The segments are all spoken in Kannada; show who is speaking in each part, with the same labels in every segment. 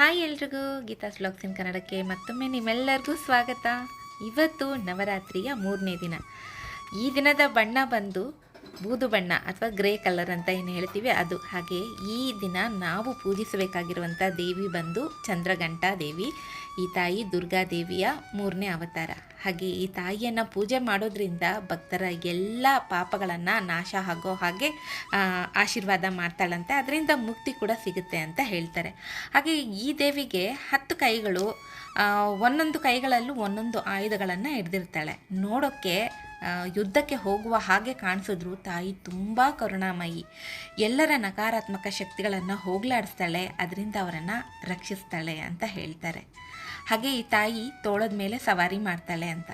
Speaker 1: ಹಾಯ್ ಎಲ್ರಿಗೂ ಗೀತಾ ಸ್ಲಾಗ್ಸ್ ಇನ್ ಕನ್ನಡಕ್ಕೆ ಮತ್ತೊಮ್ಮೆ ನಿಮ್ಮೆಲ್ಲರಿಗೂ ಸ್ವಾಗತ. ಇವತ್ತು ನವರಾತ್ರಿಯ ಮೂರನೇ ದಿನ. ಈ ದಿನದ ಬಣ್ಣ ಬಂದು ಬೂದು ಬಣ್ಣ ಅಥವಾ ಗ್ರೇ ಕಲರ್ ಅಂತ ಏನು ಹೇಳ್ತೀವಿ ಅದು. ಹಾಗೆ ಈ ದಿನ ನಾವು ಪೂಜಿಸಬೇಕಾಗಿರುವಂಥ ದೇವಿ ಬಂದು ಚಂದ್ರಘಂಟಾ ದೇವಿ, ಈ ತಾಯಿ ದುರ್ಗಾದೇವಿಯ ಮೂರನೇ ಅವತಾರ. ಹಾಗೆ ಈ ತಾಯಿಯನ್ನು ಪೂಜೆ ಮಾಡೋದ್ರಿಂದ ಭಕ್ತರ ಎಲ್ಲ ಪಾಪಗಳನ್ನು ನಾಶ ಆಗೋ ಹಾಗೆ ಆಶೀರ್ವಾದ ಮಾಡ್ತಾಳಂತೆ. ಅದರಿಂದ ಮುಕ್ತಿ ಕೂಡ ಸಿಗುತ್ತೆ ಅಂತ ಹೇಳ್ತಾರೆ. ಹಾಗೆ ಈ ದೇವಿಗೆ ಹತ್ತು ಕೈಗಳು ಒಂದೊಂದು ಕೈಗಳಲ್ಲೂ ಒಂದೊಂದು ಆಯುಧಗಳನ್ನು ಹಿಡ್ದಿರ್ತಾಳೆ. ನೋಡೋಕ್ಕೆ ಯುದ್ಧಕ್ಕೆ ಹೋಗುವ ಹಾಗೆ ಕಾಣಿಸಿದ್ರು ತಾಯಿ ತುಂಬ ಕರುಣಾಮಯಿ. ಎಲ್ಲರ ನಕಾರಾತ್ಮಕ ಶಕ್ತಿಗಳನ್ನು ಹೋಗಲಾಡಿಸ್ತಾಳೆ, ಅದರಿಂದ ಅವರನ್ನು ರಕ್ಷಿಸ್ತಾಳೆ ಅಂತ ಹೇಳ್ತಾರೆ. ಹಾಗೆ ಈ ತಾಯಿ ತೋಳದ ಮೇಲೆ ಸವಾರಿ ಮಾಡ್ತಾಳೆ ಅಂತ.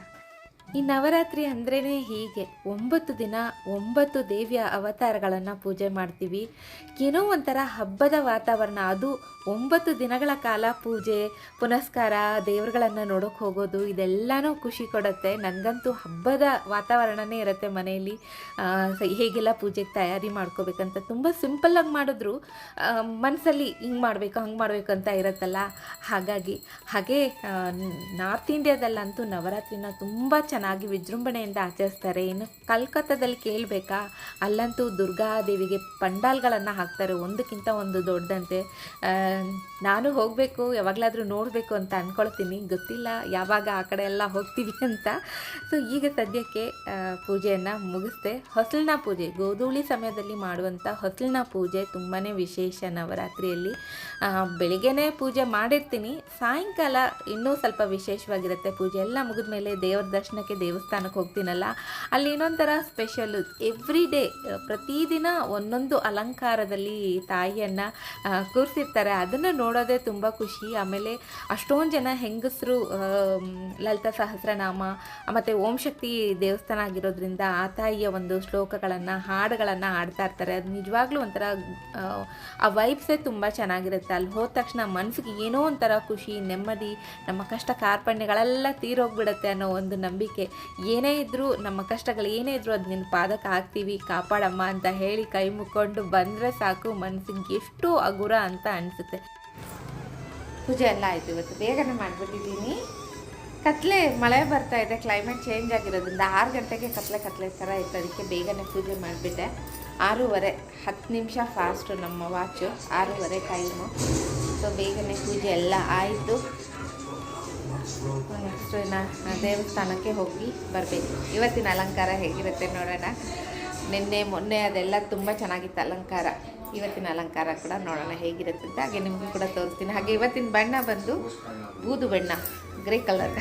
Speaker 1: ಈ ನವರಾತ್ರಿ ಅಂದ್ರೇ ಹೀಗೆ. ಒಂಬತ್ತು ದಿನ, ಒಂಬತ್ತು ದೇವಿಯ ಅವತಾರಗಳನ್ನು ಪೂಜೆ ಮಾಡ್ತೀವಿ. ಏನೋ ಒಂಥರ ಹಬ್ಬದ ವಾತಾವರಣ. ಅದು ಒಂಬತ್ತು ದಿನಗಳ ಕಾಲ ಪೂಜೆ, ಪುನಸ್ಕಾರ, ದೇವರುಗಳನ್ನು ನೋಡೋಕೆ ಹೋಗೋದು, ಇದೆಲ್ಲನೂ ಖುಷಿ ಕೊಡುತ್ತೆ. ನನಗಂತೂ ಹಬ್ಬದ ವಾತಾವರಣನೇ ಇರುತ್ತೆ ಮನೆಯಲ್ಲಿ. ಹೇಗೆಲ್ಲ ಪೂಜೆಗೆ ತಯಾರಿ ಮಾಡ್ಕೋಬೇಕಂತ ತುಂಬ ಸಿಂಪಲ್ಲಾಗಿ ಮಾಡಿದ್ರು. ಮನಸ್ಸಲ್ಲಿ ಹಿಂಗೆ ಮಾಡಬೇಕು, ಹಂಗೆ ಮಾಡಬೇಕು ಅಂತ ಇರುತ್ತಲ್ಲ. ಹಾಗಾಗಿ, ಹಾಗೆ ನಾರ್ತ್ ಇಂಡಿಯಾದಲ್ಲಂತೂ ನವರಾತ್ರಿನ ತುಂಬ ಚೆನ್ನಾಗಿ ವಿಜೃಂಭಣೆಯಿಂದ ಆಚರಿಸ್ತಾರೆ. ಇನ್ನು ಕಲ್ಕತ್ತಾದಲ್ಲಿ ಕೇಳಬೇಕಾ? ಅಲ್ಲಂತೂ ದುರ್ಗಾದೇವಿಗೆ ಪಂಡಾಲ್ಗಳನ್ನು ಹಾಕ್ತಾರೆ. ಒಂದಕ್ಕಿಂತ ಒಂದು ದೊಡ್ಡದಂತೆ ನಾನು ಹೋಗಬೇಕು, ಯಾವಾಗಲಾದರೂ ನೋಡಬೇಕು ಅಂತ ಅಂದ್ಕೊಳ್ತೀನಿ ಗೊತ್ತಿಲ್ಲ, ಯಾವಾಗ ಆ ಕಡೆ ಎಲ್ಲ ಹೋಗ್ತೀವಿ ಅಂತ. ಸೊ ಈಗ ಸದ್ಯಕ್ಕೆ ಪೂಜೆಯನ್ನು ಮುಗಿಸ್ದೆ. ಹೊಸಲಿನ ಪೂಜೆ, ಗೋಧೂಳಿ ಸಮಯದಲ್ಲಿ ಮಾಡುವಂಥ ಹೊಸಲಿನ ಪೂಜೆ ತುಂಬಾ ವಿಶೇಷ ನವರಾತ್ರಿಯಲ್ಲಿ. ಬೆಳಿಗ್ಗೆ ಬೆಳಿಗ್ಗೆನೇ ಪೂಜೆ ಮಾಡಿರ್ತೀನಿ. ಸಾಯಂಕಾಲ ಇನ್ನೂ ಸ್ವಲ್ಪ ವಿಶೇಷವಾಗಿರುತ್ತೆ ಪೂಜೆ. ಎಲ್ಲ ಮುಗಿದ ಮೇಲೆ ದೇವ್ರ ದರ್ಶನಕ್ಕೆ ದೇವಸ್ಥಾನಕ್ಕೆ ಹೋಗ್ತೀನಲ್ಲ? ಅಲ್ಲಿ ಇನ್ನೊಂಥರ ಸ್ಪೆಷಲ್ ಎವ್ರಿ ಡೇ ಪ್ರತಿದಿನ ಒಂದೊಂದು ಅಲಂಕಾರದಲ್ಲಿ ತಾಯಿಯನ್ನು ಕೂರಿಸಿರ್ತಾರೆ. ಅದನ್ನು ನೋಡೋದೇ ತುಂಬ ಖುಷಿ. ಆಮೇಲೆ ಅಷ್ಟೊಂದು ಜನ ಹೆಂಗಸರು ಲಲಿತಾ ಸಹಸ್ರನಾಮ, ಮತ್ತು ಓಂ ಶಕ್ತಿ ದೇವಸ್ಥಾನ ಆಗಿರೋದ್ರಿಂದ ಆ ತಾಯಿಯ ಒಂದು ಶ್ಲೋಕಗಳನ್ನು, ಹಾಡುಗಳನ್ನು ಹಾಡ್ತಾ ಇರ್ತಾರೆ. ಅದು ನಿಜವಾಗ್ಲೂ ಒಂಥರ, ಆ ವೈಬ್ಸೇ ತುಂಬ ಚೆನ್ನಾಗಿರುತ್ತೆ. ಅಲ್ಲಿ ಹೋದ ತಕ್ಷಣ ಮನಸ್ಸಿಗೆ ಏನೋ ಒಂಥರ ಖುಷಿ, ನೆಮ್ಮದಿ, ನಮ್ಮ ಕಷ್ಟ ಕಾರ್ಪಣ್ಯಗಳೆಲ್ಲ ತೀರೋಗ್ಬಿಡುತ್ತೆ ಅನ್ನೋ ಒಂದು ನಂಬಿಕೆ. ಏನೇ ಇದ್ದರೂ ನಮ್ಮ ಕಷ್ಟಗಳು ಏನೇ ಇದ್ದರೂ ಅದು ನಿನ್ನ ಪಾದಕ್ಕೆ ಹಾಕ್ತೀವಿ, ಕಾಪಾಡಮ್ಮ ಅಂತ ಹೇಳಿ ಕೈ ಮುಕ್ಕೊಂಡು ಬಂದರೆ ಸಾಕು ಮನಸ್ಸಿಗೆ ಎಷ್ಟು ಅಗುರ ಅಂತ ಅನಿಸುತ್ತೆ. ಪೂಜೆ ಎಲ್ಲ ಆಯಿತು ಇವತ್ತು. ಬೇಗನೆ ಮಾಡಿಬಿಟ್ಟಿದ್ದೀನಿ. ಕತ್ಲೆ, ಮಳೆ ಬರ್ತಾ ಇದೆ ಕ್ಲೈಮೇಟ್ ಚೇಂಜ್ ಆಗಿರೋದ್ರಿಂದ ಆರು ಗಂಟೆಗೆ ಕತ್ಲೆ ಕತ್ಲೆ ಥರ ಇತ್ತು. ಅದಕ್ಕೆ ಬೇಗನೆ ಪೂಜೆ ಮಾಡಿಬಿಟ್ಟೆ. ಆರೂವರೆ, ಹತ್ತು ನಿಮಿಷ ಫಾಸ್ಟು ನಮ್ಮ ವಾಚು ಆರೂವರೆ ಟೈಮು ಸೊ ಬೇಗನೆ ಪೂಜೆ ಎಲ್ಲ ಆಯಿತು. ನೆಕ್ಸ್ಟ್ ಇನ್ನು ದೇವಸ್ಥಾನಕ್ಕೆ ಹೋಗಿ ಬರಬೇಕು. ಇವತ್ತಿನ ಅಲಂಕಾರ ಹೇಗಿರುತ್ತೆ ನೋಡೋಣ. ನಿನ್ನೆ, ಮೊನ್ನೆ ಅದೆಲ್ಲ ತುಂಬ ಚೆನ್ನಾಗಿತ್ತು ಅಲಂಕಾರ. ಇವತ್ತಿನ ಅಲಂಕಾರ ಕೂಡ ನೋಡೋಣ ಹೇಗಿರುತ್ತೆ ಅಂತ. ಹಾಗೆ ನಿಮಗೂ ಕೂಡ ತೋರಿಸ್ತೀನಿ. ಹಾಗೆ ಇವತ್ತಿನ ಬಣ್ಣ ಬಂದು ಬೂದು ಬಣ್ಣ, ಗ್ರೇ ಕಲರ್.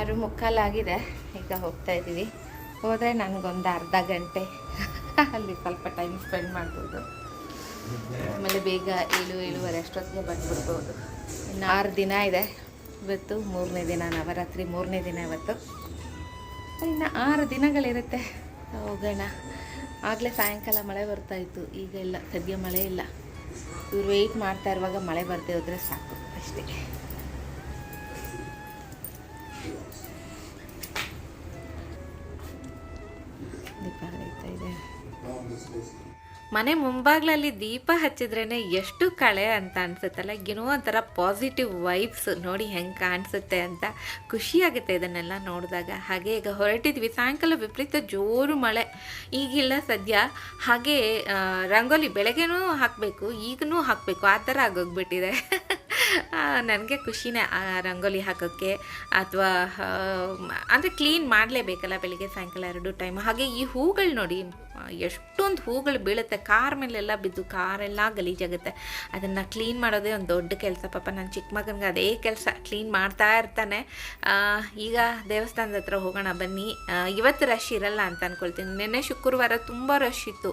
Speaker 1: ಆರು ಮುಕ್ಕಾಲಾಗಿದೆ. ಈಗ ಹೋಗ್ತಾ ಇದ್ದೀವಿ. ಹೋದರೆ ನನಗೊಂದು ಅರ್ಧ ಗಂಟೆ ಅಲ್ಲಿ ಸ್ವಲ್ಪ ಟೈಮ್ ಸ್ಪೆಂಡ್ ಮಾಡ್ಬೋದು. ಆಮೇಲೆ ಬೇಗ ಏಳು, ಏಳುವರೆ ಅಷ್ಟೊತ್ತಿಗೆ ಬಂದ್ಬಿಡ್ಬೋದು. ಇನ್ನು ಆರು ದಿನ ಇದೆ. ಇವತ್ತು ಮೂರನೇ ದಿನ ನವರಾತ್ರಿ, ಮೂರನೇ ದಿನ ಇವತ್ತು. ಇನ್ನು ಆರು ದಿನಗಳಿರುತ್ತೆ. ಹೋಗೋಣ. ಆಗಲೇ ಸಾಯಂಕಾಲ ಮಳೆ ಬರ್ತಾ ಇತ್ತು. ಈಗ ಇಲ್ಲ, ಸದ್ಯ ಮಳೆ ಇಲ್ಲ. ಇವ್ರು ವೆಯ್ಟ್ ಮಾಡ್ತಾ ಇರುವಾಗ ಮಳೆ ಬರ್ತೇ ಹೋದರೆ ಸಾಕು, ಅಷ್ಟೇ. ದೀಪ ಇದೆ? ಮನೆ ಮುಂಭಾಗ್ಲಲ್ಲಿ ದೀಪ ಹಚ್ಚಿದ್ರೇ ಎಷ್ಟು ಕಳೆ ಅಂತ ಅನ್ಸುತ್ತಲ್ಲ, ಏನೋ ಒಂಥರ ಪಾಸಿಟಿವ್ ವೈಬ್ಸ್ ನೋಡಿ ಹೆಂಗೆ ಕಾಣಿಸುತ್ತೆ ಅಂತ ಖುಷಿಯಾಗುತ್ತೆ ಇದನ್ನೆಲ್ಲ ನೋಡಿದಾಗ. ಹಾಗೆ ಈಗ ಹೊರಟಿದ್ವಿ, ಸಾಯಂಕಾಲ ವಿಪರೀತ ಜೋರು ಮಳೆ. ಈಗಿಲ್ಲ ಸದ್ಯ. ಹಾಗೆ ರಂಗೋಲಿ ಬೆಳಗ್ಗೆನೂ ಹಾಕಬೇಕು, ಈಗನೂ ಹಾಕಬೇಕು, ಆ ಥರ ಆಗೋಗ್ಬಿಟ್ಟಿದೆ. ನನಗೆ ಖುಷಿನೇ ಆ ರಂಗೋಲಿ ಹಾಕೋಕ್ಕೆ. ಅಥವಾ ಅಂದರೆ ಕ್ಲೀನ್ ಮಾಡಲೇಬೇಕಲ್ಲ ಬೆಳಿಗ್ಗೆ ಸಾಯಂಕಾಲ ಎರಡು ಟೈಮ್ ಹಾಗೆ ಈ ಹೂಗಳು ನೋಡಿ ಎಷ್ಟೊಂದು ಹೂಗಳು ಬೀಳುತ್ತೆ. ಕಾರ್ ಮೇಲೆಲ್ಲ ಬಿದ್ದು ಕಾರೆಲ್ಲ ಗಲೀಜಾಗುತ್ತೆ. ಅದನ್ನು ಕ್ಲೀನ್ ಮಾಡೋದೇ ಒಂದು ದೊಡ್ಡ ಕೆಲಸ. ಪಾಪ ನನ್ನ ಚಿಕ್ಕ ಮಗನಿಗೆ ಅದೇ ಕೆಲಸ. ಕ್ಲೀನ್ ಮಾಡ್ತಾ ಇರ್ತಾನೆ. ಈಗ ದೇವಸ್ಥಾನದ ಹತ್ರ ಹೋಗೋಣ ಬನ್ನಿ. ಇವತ್ತು ರಶ್ ಇರಲ್ಲ ಅಂತ ಅಂದ್ಕೊಳ್ತೀನಿ ನಿನ್ನೆ ಶುಕ್ರವಾರ ತುಂಬ ರಶ್ ಇತ್ತು.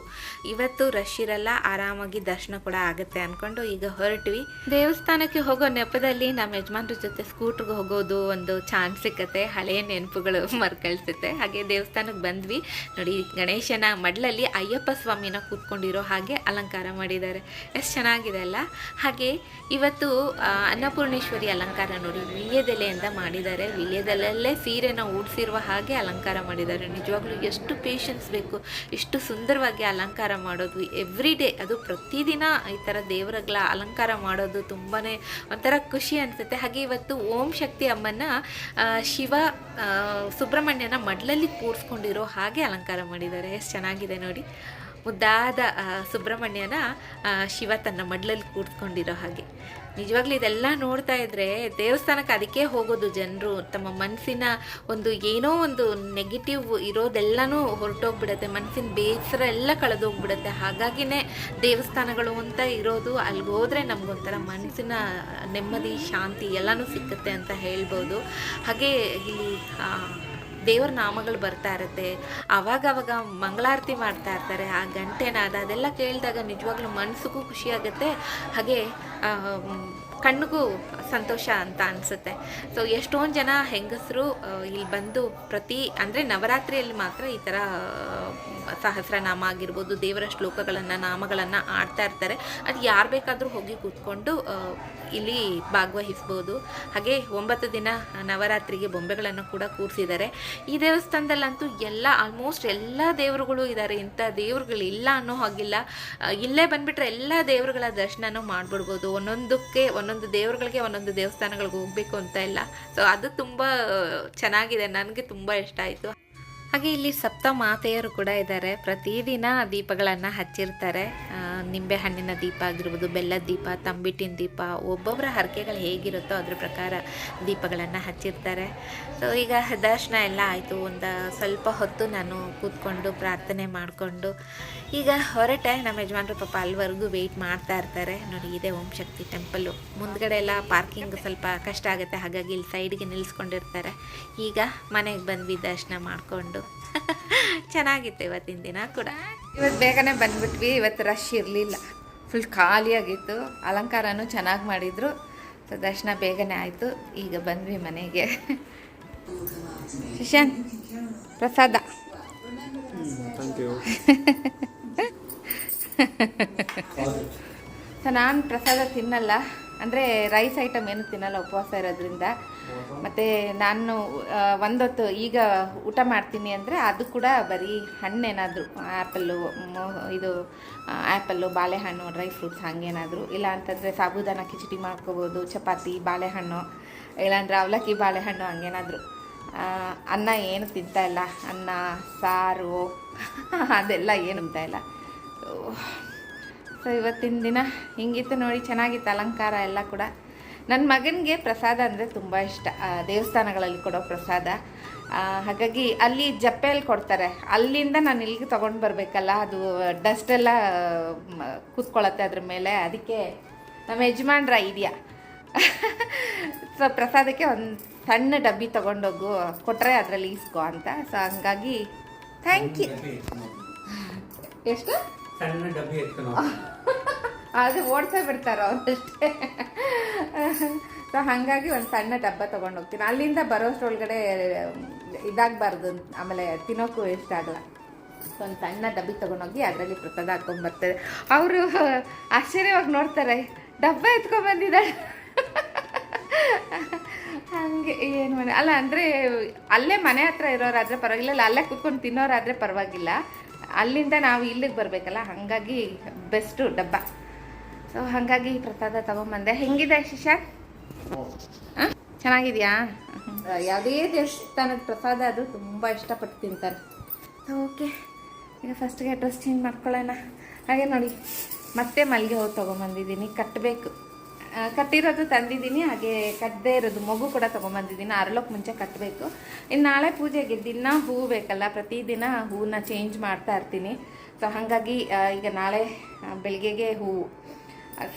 Speaker 1: ಇವತ್ತು ರಶ್ ಇರಲ್ಲ. ಆರಾಮಾಗಿ ದರ್ಶನ ಕೂಡ ಆಗುತ್ತೆ ಅಂದ್ಕೊಂಡು ಈಗ ಹೊರಟ್ವಿ. ದೇವಸ್ಥಾನಕ್ಕೆ ಹೋಗೋ ನೆಪದಲ್ಲಿ ನಮ್ಮ ಯಜಮಾನ್ರ ಜೊತೆ ಸ್ಕೂಟ್ರಿಗೆ ಹೋಗೋದು ಒಂದು ಚಾನ್ಸ್ ಸಿಕ್ಕತ್ತೆ. ಹಳೆಯ ನೆನಪುಗಳು ಮರ್ಕಳಿಸುತ್ತೆ. ಹಾಗೆ ದೇವಸ್ಥಾನಕ್ಕೆ ಬಂದ್ವಿ. ನೋಡಿ ಗಣೇಶನ ಮಡ್ಲಿ ಮಡ್ಲಲ್ಲಿ ಅಯ್ಯಪ್ಪ ಸ್ವಾಮಿನ ಕೂತ್ಕೊಂಡಿರೋ ಹಾಗೆ ಅಲಂಕಾರ ಮಾಡಿದ್ದಾರೆ. ಎಷ್ಟು ಚೆನ್ನಾಗಿದೆ ಅಲ್ಲ? ಹಾಗೆ ಇವತ್ತು ಅನ್ನಪೂರ್ಣೇಶ್ವರಿ ಅಲಂಕಾರ ನೋಡಿ ವಿಳ್ಯದೆಲೆಯಿಂದ ಮಾಡಿದ್ದಾರೆ. ವಿಳ್ಯದೆಲೆಯಲ್ಲೇ ಸೀರೆನ ಉಡ್ಸಿರುವ ಹಾಗೆ ಅಲಂಕಾರ ಮಾಡಿದ್ದಾರೆ. ನಿಜವಾಗ್ಲೂ ಎಷ್ಟು ಪೇಷನ್ಸ್ ಬೇಕು, ಎಷ್ಟು ಸುಂದರವಾಗಿ ಅಲಂಕಾರ ಮಾಡೋದು. ಎವ್ರಿ ಡೇ ಅದು ಪ್ರತಿದಿನ ಈ ಥರ ದೇವರಗಳ ಅಲಂಕಾರ ಮಾಡೋದು ತುಂಬಾ ಒಂಥರ ಖುಷಿ ಅನಿಸುತ್ತೆ. ಹಾಗೆ ಇವತ್ತು ಓಂ ಶಕ್ತಿ ಅಮ್ಮನ ಶಿವ ಸುಬ್ರಹ್ಮಣ್ಯನ ಮಡ್ಲಲ್ಲಿ ಕೂರಿಸ್ಕೊಂಡಿರೋ ಹಾಗೆ ಅಲಂಕಾರ ಮಾಡಿದ್ದಾರೆ. ಎಷ್ಟು ಚೆನ್ನಾಗಿದೆ ನೋಡಿ. ಮುದ್ದಾದ ಸುಬ್ರಹ್ಮಣ್ಯನ ಶಿವ ತನ್ನ ಮಡ್ಲಲ್ಲಿ ಕೂರಿಸ್ಕೊಂಡಿರೋ ಹಾಗೆ. ನಿಜವಾಗ್ಲೂ ಇದೆಲ್ಲ ನೋಡ್ತಾ ಇದ್ರೆ ದೇವಸ್ಥಾನಕ್ಕೆ ಅದಕ್ಕೆ ಹೋಗೋದು ಜನರು, ತಮ್ಮ ಮನಸ್ಸಿನ ಒಂದು ಏನೋ ಒಂದು ನೆಗೆಟಿವ್ ಇರೋದೆಲ್ಲನೂ ಹೊರಟೋಗ್ಬಿಡುತ್ತೆ ಮನಸ್ಸಿನ ಬೇಸರ ಎಲ್ಲ ಕಳೆದೋಗ್ಬಿಡುತ್ತೆ. ಹಾಗಾಗಿನೇ ದೇವಸ್ಥಾನಗಳು ಅಂತ ಇರೋದು ಅಲ್ಲಿಗೆ ಹೋದರೆ ನಮಗೊಂಥರ ಮನಸ್ಸಿನ ನೆಮ್ಮದಿ, ಶಾಂತಿ ಎಲ್ಲನೂ ಸಿಕ್ಕುತ್ತೆ ಅಂತ ಹೇಳ್ಬೋದು. ಹಾಗೆ ಇಲ್ಲಿ ದೇವ್ರ ನಾಮಗಳು ಬರ್ತಾ ಇರುತ್ತೆ. ಅವಾಗ ಮಂಗಳಾರತಿ ಮಾಡ್ತಾ ಇರ್ತಾರೆ. ಆ ಗಂಟೆನಾದ ಅದೆಲ್ಲ ಕೇಳಿದಾಗ ನಿಜವಾಗ್ಲೂ ಮನಸ್ಸಿಗೂ ಖುಷಿಯಾಗುತ್ತೆ ಹಾಗೆ ಕಣ್ಣಿಗೂ ಸಂತೋಷ ಅಂತ ಅನಿಸುತ್ತೆ. ಸೊ ಎಷ್ಟೊಂದು ಜನ ಹೆಂಗಸರು ಇಲ್ಲಿ ಬಂದು ಪ್ರತಿ, ಅಂದರೆ ನವರಾತ್ರಿಯಲ್ಲಿ ಮಾತ್ರ ಈ ಥರ ಸಹಸ್ರನಾಮ ಆಗಿರ್ಬೋದು ದೇವರ ಶ್ಲೋಕಗಳನ್ನು, ನಾಮಗಳನ್ನು ಆಡ್ತಾ ಇರ್ತಾರೆ. ಅದು ಯಾರು ಬೇಕಾದರೂ ಹೋಗಿ ಕೂತ್ಕೊಂಡು ಇಲ್ಲಿ ಭಾಗವಹಿಸ್ಬೋದು. ಹಾಗೆ ಒಂಬತ್ತು ದಿನ ನವರಾತ್ರಿಗೆ ಬೊಂಬೆಗಳನ್ನು ಕೂಡ ಕೂರಿಸಿದ್ದಾರೆ. ಈ ದೇವಸ್ಥಾನದಲ್ಲಂತೂ ಎಲ್ಲ ಆಲ್ಮೋಸ್ಟ್ ಎಲ್ಲ ದೇವರುಗಳು ಇದ್ದಾರೆ. ಇಂಥ ದೇವರುಗಳು ಇಲ್ಲ ಅನ್ನೋ ಹಾಗಿಲ್ಲ. ಇಲ್ಲೇ ಬಂದುಬಿಟ್ರೆ ಎಲ್ಲ ದೇವರುಗಳ ದರ್ಶನನೂ ಮಾಡಿಬಿಡ್ಬೋದು. ಒಂದೊಂದಕ್ಕೆ, ಒಂದೊಂದು ದೇವರುಗಳಿಗೆ ಒಂದೊಂದು ದೇವಸ್ಥಾನಗಳಿಗೆ ಹೋಗಬೇಕು ಅಂತ ಇಲ್ಲ. ಸೊ ಅದು ತುಂಬ ಚೆನ್ನಾಗಿದೆ. ನನಗೆ ತುಂಬ ಇಷ್ಟ ಆಯಿತು. ಹಾಗೆ ಇಲ್ಲಿ ಸಪ್ತ ಮಾತೆಯರು ಕೂಡ ಇದ್ದಾರೆ. ಪ್ರತಿದಿನ ದೀಪಗಳನ್ನು ಹಚ್ಚಿರ್ತಾರೆ. ನಿಂಬೆ ಹಣ್ಣಿನ ದೀಪ ಆಗಿರ್ಬೋದು, ಬೆಲ್ಲದ ದೀಪ, ತಂಬಿಟ್ಟಿನ ದೀಪ ಒಬ್ಬೊಬ್ಬರ ಹರಕೆಗಳು ಹೇಗಿರುತ್ತೋ ಅದ್ರ ಪ್ರಕಾರ ದೀಪಗಳನ್ನು ಹಚ್ಚಿರ್ತಾರೆ. ಸೊ ಈಗ ದರ್ಶನ ಎಲ್ಲ ಆಯಿತು. ಒಂದು ಸ್ವಲ್ಪ ಹೊತ್ತು ನಾನು ಕೂತ್ಕೊಂಡು ಪ್ರಾರ್ಥನೆ ಮಾಡಿಕೊಂಡು, ಈಗ ಹೊರಟೆ ನಮ್ಮ ಯಜಮಾನ್ರು ಪಾಪ ಅಲ್ಲಿವರೆಗೂ ವೆಯ್ಟ್ ಮಾಡ್ತಾ ಇರ್ತಾರೆ. ನೋಡಿ, ಇದೆ ಓಂ ಶಕ್ತಿ ಟೆಂಪಲ್ಲು ಮುಂದ್ಗಡೆ ಎಲ್ಲ ಪಾರ್ಕಿಂಗ್ ಸ್ವಲ್ಪ ಕಷ್ಟ ಆಗುತ್ತೆ. ಹಾಗಾಗಿ ಇಲ್ಲಿ ಸೈಡ್ಗೆ ನಿಲ್ಲಿಸ್ಕೊಂಡಿರ್ತಾರೆ ಈಗ ಮನೆಗೆ ಬಂದ್ವಿ ದರ್ಶನ ಮಾಡಿಕೊಂಡು. ಚೆನ್ನಾಗಿತ್ತು ಇವತ್ತಿನ ದಿನ ಕೂಡ.
Speaker 2: ಇವತ್ತು ಬೇಗನೆ ಬಂದ್ಬಿಟ್ವಿ. ಇವತ್ತು ರಶ್ ಇರಲಿಲ್ಲ. ಫುಲ್ ಖಾಲಿಯಾಗಿತ್ತು. ಅಲಂಕಾರನೂ ಚೆನ್ನಾಗಿ ಮಾಡಿದರು. ಸೊ ದರ್ಶನ ಬೇಗನೆ ಆಯಿತು. ಈಗ ಬಂದ್ವಿ ಮನೆಗೆ. ಶಶಾಂತ್ ಪ್ರಸಾದ. ಸೊ ನಾನು ಪ್ರಸಾದ ತಿನ್ನಲ್ಲ. ಅಂದರೆ ರೈಸ್ ಐಟಮ್ ಏನು ತಿನ್ನಲ್ಲ ಉಪವಾಸ ಇರೋದ್ರಿಂದ. ಮತ್ತು ನಾನು ಒಂದೊತ್ತು ಈಗ ಊಟ ಮಾಡ್ತೀನಿ ಅಂದರೆ ಅದು ಕೂಡ ಬರೀ ಹಣ್ಣೇನಾದರೂ ಆ್ಯಪಲ್ಲು ಇದು ಆ್ಯಪಲ್ಲು ಬಾಳೆಹಣ್ಣು, ಡ್ರೈ ಫ್ರೂಟ್ಸ್ ಹಾಗೇನಾದರೂ ಇಲ್ಲ ಅಂತಂದರೆ ಸಾಬುದಾನ ಕಿಚಡಿ ಮಾಡ್ಕೋಬೋದು, ಚಪಾತಿ, ಬಾಳೆಹಣ್ಣು ಇಲ್ಲಾಂದರೆ ಅವಲಕ್ಕಿ ಬಾಳೆಹಣ್ಣು ಹಂಗೇನಾದರೂ ಅನ್ನ ಏನು ತಿಂತಾ ಇಲ್ಲ. ಅನ್ನ, ಸಾರು, ಅದೆಲ್ಲ ಏನು ಇಲ್ಲ. ಸೊ ಇವತ್ತಿನ ದಿನ ಹಿಂಗಿತ್ತು ನೋಡಿ, ಚೆನ್ನಾಗಿತ್ತು ಅಲಂಕಾರ ಎಲ್ಲ ಕೂಡ. ನನ್ನ ಮಗನಿಗೆ ಪ್ರಸಾದ ಅಂದರೆ ತುಂಬ ಇಷ್ಟ. ದೇವಸ್ಥಾನಗಳಲ್ಲಿ ಕೊಡೋ ಪ್ರಸಾದ. ಹಾಗಾಗಿ ಅಲ್ಲಿ ಜಪ್ಪೆಯಲ್ಲಿ ಕೊಡ್ತಾರೆ. ಅಲ್ಲಿಂದ ನಾನು ಇಲ್ಲಿಗೆ ತೊಗೊಂಡು ಬರಬೇಕಲ್ಲ ಅದು ಡಸ್ಟ್ ಎಲ್ಲ ಕೂತ್ಕೊಳ್ಳುತ್ತೆ ಅದ್ರ ಮೇಲೆ. ಅದಕ್ಕೆ ನಮ್ಮ ಯಜಮಾನ್ರ ಇದೆಯಾ ಸೊ ಪ್ರಸಾದಕ್ಕೆ ಒಂದು ಸಣ್ಣ ಡಬ್ಬಿ ತೊಗೊಂಡೋಗು ಕೊಟ್ಟರೆ ಅದರಲ್ಲಿ ಇಸ್ಕೋ ಅಂತ. ಸೊ ಹಂಗಾಗಿ ಥ್ಯಾಂಕ್ ಯು ಎಷ್ಟು?
Speaker 3: ಸಣ್ಣ ಡಬ್ಬಿ
Speaker 2: ಅದು ಓಡ್ಸೇ ಬಿಡ್ತಾರೆ ಅವರಷ್ಟೇ ಸೊ ಹಾಗಾಗಿ ಒಂದು ಸಣ್ಣ ಡಬ್ಬ ತೊಗೊಂಡು ಹೋಗ್ತೀನಿ ಅಲ್ಲಿಂದ ಬರೋಷ್ಟ್ರೊಳಗಡೆ, ಇದಾಗಬಾರ್ದು. ಆಮೇಲೆ ತಿನ್ನೋಕ್ಕೂ ಇಷ್ಟ ಆಗಲ್ಲ. ಸೊ ಒಂದು ಸಣ್ಣ ಡಬ್ಬಿ ತೊಗೊಂಡೋಗಿ ಅದರಲ್ಲಿ ಪ್ರಸಾದ ಹಾಕ್ಕೊಂಡು ಬರ್ತಾರೆ ಅವರು ಆಶ್ಚರ್ಯವಾಗಿ ನೋಡ್ತಾರೆ. ಡಬ್ಬ ಎತ್ಕೊಂಡ್ ಬಂದಿದ್ದಾಳೆ. ಹಂಗೆ, ಏನು ಮನೆ ಅಲ್ಲ, ಅಂದರೆ ಅಲ್ಲೇ ಮನೆ ಹತ್ರ ಇರೋರಾದರೆ ಪರವಾಗಿಲ್ಲ. ಇಲ್ಲ, ಅಲ್ಲೇ ಕೂತ್ಕೊಂಡು ತಿನ್ನೋರಾದರೆ ಪರವಾಗಿಲ್ಲ. ಅಲ್ಲಿಂದ ನಾವು ಇಲ್ಲಿಗೆ ಬರಬೇಕಲ್ಲ? ಹಾಗಾಗಿ ಬೆಸ್ಟು ಡಬ್ಬ. ಸೊ ಹಾಗಾಗಿ ಪ್ರಸಾದ ತಗೊಂಬಂದೆ. ಹೆಂಗಿದೆ ಶಿಶ ಆ? ಚೆನ್ನಾಗಿದ್ಯಾ? ಯಾವುದೇ ದೇವಸ್ಥಾನದ ಪ್ರಸಾದ ಅದು ತುಂಬ ಇಷ್ಟಪಟ್ಟು ತಿಂತಾರೆ. ಓಕೆ ಈಗ ಫಸ್ಟ್ಗೆ ಡ್ರೆಸ್ ಚೇಂಜ್ ಮಾಡ್ಕೊಳ್ಳೋಣ. ಹಾಗೆ ನೋಡಿ. ಮತ್ತೆ ಮಲ್ಲಿಗೆ ಹೂ ತೊಗೊಂಬಂದಿದ್ದೀನಿ. ಕಟ್ಟಬೇಕು. ಕಟ್ಟಿರೋದು ತಂದಿದ್ದೀನಿ. ಹಾಗೆ ಕಟ್ಟದೇ ಇರೋದು ಮಗು ಕೂಡ ತೊಗೊಂಬಂದಿದ್ದೀನಿ. ಅರಳೋಕೆ ಮುಂಚೆ ಕಟ್ಟಬೇಕು. ಇನ್ನು ನಾಳೆ ಪೂಜೆಗೆ ದಿನ ಹೂವು ಬೇಕಲ್ಲ ಪ್ರತಿದಿನ ಹೂವನ್ನ ಚೇಂಜ್ ಮಾಡ್ತಾ ಇರ್ತೀನಿ. ಸೊ ಹಾಗಾಗಿ ಈಗ ನಾಳೆ ಬೆಳಿಗ್ಗೆಗೆ ಹೂವು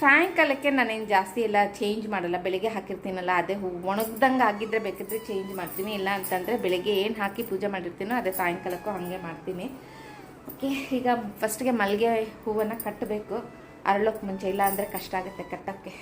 Speaker 2: ಸಾಯಂಕಾಲಕ್ಕೆ ನಾನೇನು ಜಾಸ್ತಿ ಎಲ್ಲ ಚೇಂಜ್ ಮಾಡಲ್ಲ, ಬೆಳಿಗ್ಗೆ ಹಾಕಿರ್ತೀನಲ್ಲ, ಅದೇ ಹೂ ಒಣಗ್ದಂಗೆ ಆಗಿದ್ದರೆ ಬೇಕಿದ್ರೆ ಚೇಂಜ್ ಮಾಡ್ತೀನಿ, ಇಲ್ಲ ಅಂತಂದರೆ ಬೆಳಿಗ್ಗೆ ಏನು ಹಾಕಿ ಪೂಜೆ ಮಾಡಿರ್ತೀನೋ ಅದೇ ಸಾಯಂಕಾಲಕ್ಕೂ ಹಾಗೆ ಮಾಡ್ತೀನಿ. ಓಕೆ ಈಗ ಫಸ್ಟ್ಗೆ ಮಲ್ಲಿಗೆ ಹೂವನ್ನು ಕಟ್ಟಬೇಕು. ಅರಳೋಕ್ಕೆ ಮುಂಚೆ, ಇಲ್ಲ ಅಂದರೆ ಕಷ್ಟ ಆಗುತ್ತೆ ಕಟ್ಟೋಕ್ಕೆ.